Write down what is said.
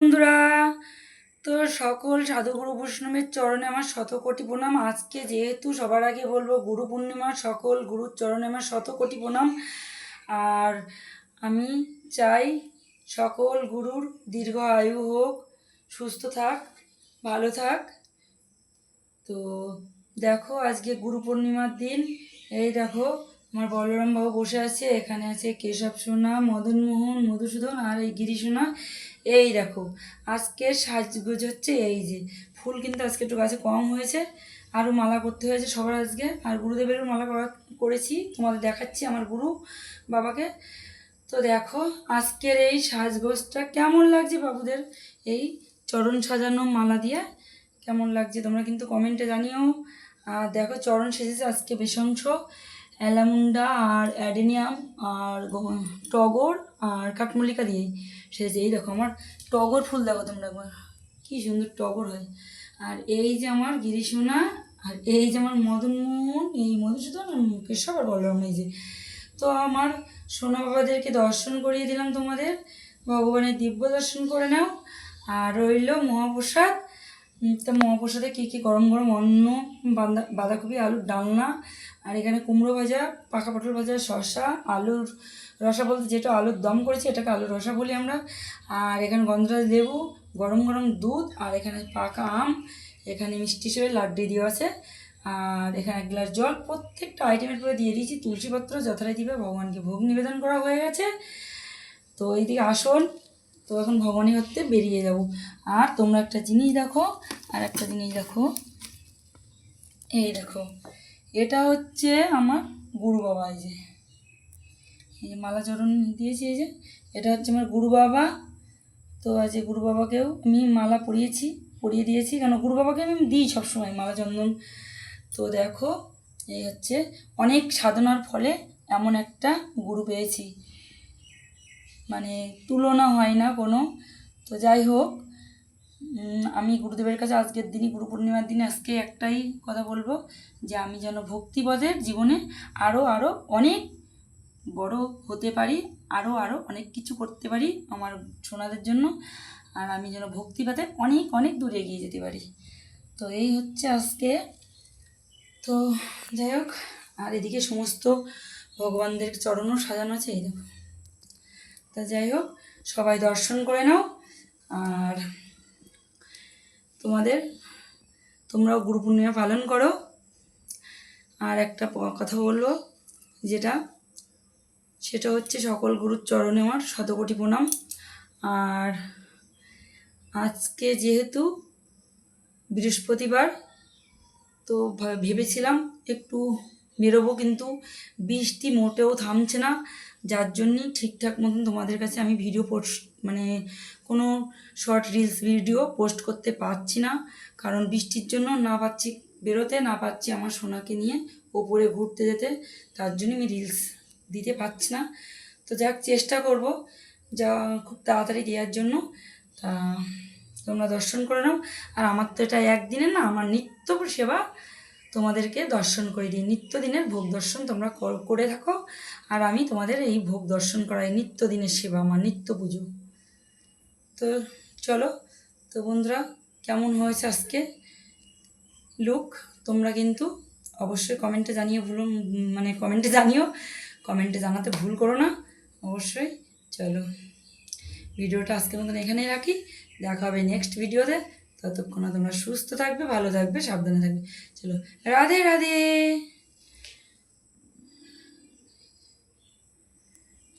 বন্ধুরা, তো সকল সাধুগুরু বৈষ্ণবের চরণে আমার শত কোটি প্রণাম। আজকে যেহেতু সবার আগে বলব, গুরু পূর্ণিমা সকল গুরুর চরণে আমার শত কোটি প্রণাম। আর আমি চাই সকল গুরুর দীর্ঘ আয়ু হোক, সুস্থ থাক, ভালো থাক। তো দেখো আজকে গুরু পূর্ণিমার দিন। এই দেখো আমার বলরাম বাবু বসে আছে, এখানে আছে কেশব সোনা, মদনমোহন, মধুসূদন আর এই গিরি সোনা এই দেখো আজকের সাজগোজ হচ্ছে এই যে। ফুল কিন্তু আজকে একটু গাছে কম হয়েছে, আরও মালা করতে হয়েছে সবার আজকে। আর গুরুদেবেরও মালা করা করেছি, তোমাদের দেখাচ্ছি আমার গুরু বাবাকে। তো দেখো, আজকের এই সাজগোজটা কেমন লাগছে বাবুদের? এই চরণ সাজানো মালা দিয়ে কেমন লাগছে তোমরা কিন্তু কমেন্টে জানিও। আর দেখো, চরণ সেজেছে আজকে বেশংস অ্যালামুন্ডা আর অ্যাডেনিয়াম আর টগর আর কাঠমল্লিকা দিয়েই। সেজেছে এই দেখো আমার টগর ফুল দেখো তোমরা একবার। কী সুন্দর টগর হয়। আর এই যে আমার গিরিশোনা, আর এই যে আমার মদন মদনমোহন, এই মধুসূদন আর কেশব আর বলরাম এই যে। তো আমার সোনা বাবাদেরকে দর্শন করিয়ে দিলাম তোমাদের। ভগবানের দিব্য দর্শন করে নাও। আর রইল মহাপ্রসাদ। তো মহাপ্রসাদে কী কী গরম গরম অন্ন বাঁধা বাঁধাকপি, আলুর ডালনা, আর এখানে কুমড়ো ভাজা, পাকা পটল ভাজা, শসা, আলুর রসা বলতে যেটা আলুর দম করেছি এটাকে আলুর রসা বলি আমরা। আর এখানে গন্ধরাজ লেবু, গরম গরম দুধ, আর এখানে পাকা আম, এখানে মিষ্টি হিসেবে লাড্ডু দেওয়া আছে। আর এখানে এক গ্লাস জল, প্রত্যেকটা আইটেমের পরে দিয়ে দিয়েছি তুলসীপত্র যথারীতিভাবে ভগবানকে ভোগ নিবেদন করা হয়ে গেছে। তো এইদিকে আসন তো এখন ভবানী হতে বেরিয়ে যাব। আর তোমরা একটা জিনিস দেখো, আর একটা জিনিস দেখো। এই দেখো, এটা হচ্ছে আমার গুরু বাবা এই যে। এই যে মালা চরণ দিয়েছি এই যে, এটা হচ্ছে আমার গুরু বাবা। তো আজ গুরু বাবাকেও আমি মালা পরিয়েছি, পরিয়ে দিয়েছি। কেন, গুরু বাবাকে আমি দিই সবসময় মালা চন্দন। তো দেখো, এই হচ্ছে অনেক সাধনার ফলে এমন একটা গুরু পেয়েছি। মানে তুলনা হয় না কোনো। তো যাই হোক আমি গুরুদেবের কাছে আজকের দিনই, গুরু পূর্ণিমার দিনে আজকে একটাই কথা বলব, যে আমি যেন ভক্তিপদের জীবনে আরও আরও অনেক বড় হতে পারি আরও আরও অনেক কিছু করতে পারি আমার সোনাদের জন্য, আর আমি যেন ভক্তিপথে অনেক অনেক দূর এগিয়ে যেতে পারি। তো এই হচ্ছে আজকে। তো যাই হোক, আর এদিকে সমস্ত ভগবানদের চরণও সাজানো আছে, এই দেখো। তা যাই হোক, সবাই দর্শন করে নাও। আর তোমাদের, তোমরাও গুরু পূর্ণিমা পালন করো। আর একটা কথা বলব, যেটা, সেটা হচ্ছে সকল গুরুর চরণে আমার শতকোটি প্রণাম। আর আজকে যেহেতু বৃহস্পতিবার, তো ভেবেছিলাম একটু বেরোবো কিন্তু বৃষ্টি মোটেও থামছে না। যার জন্যই ঠিকঠাক মতন তোমাদের কাছে আমি ভিডিও পোস্ট মানে কোনো শর্ট রিলস ভিডিও পোস্ট করতে পারছি না। কারণ বৃষ্টির জন্য না পাচ্ছি বেরোতে, না পাচ্ছি আমার সোনাকে নিয়ে ওপরে ঘুরতে যেতে। তার জন্য আমি রিলস দিতে পারছি না। তো যাক, চেষ্টা করব যা খুব তাড়াতাড়ি দেওয়ার জন্য। তা তোমরা দর্শন করে নাও। আর আমার তো এটা একদিনের না, আমার নিত্য সেবা। তোমাদেরকে দর্শন করে দিই। নিত্য দিনের ভোগ দর্শন তোমরা কর- থাকো। আর আমি তোমাদের এই ভোগ দর্শন করাই নিত্য দিনের সেবা, আমার নিত্য পুজো। তো চলো, তো বন্ধুরা, কেমন হয়েছে আজকে লুক তোমরা কিন্তু অবশ্যই কমেন্টে জানিয়ে ভুলো মানে কমেন্টে জানিও। কমেন্টে জানাতে ভুল করো না, অবশ্যই। চলো, ভিডিওটা আজকের মতন এখানেই রাখি। দেখা হবে নেক্সট ভিডিওতে ততক্ষণ তোমরা সুস্থ থাকবে ভালো থাকবে সাবধানে থাকবে। চলো রাধে রাধে।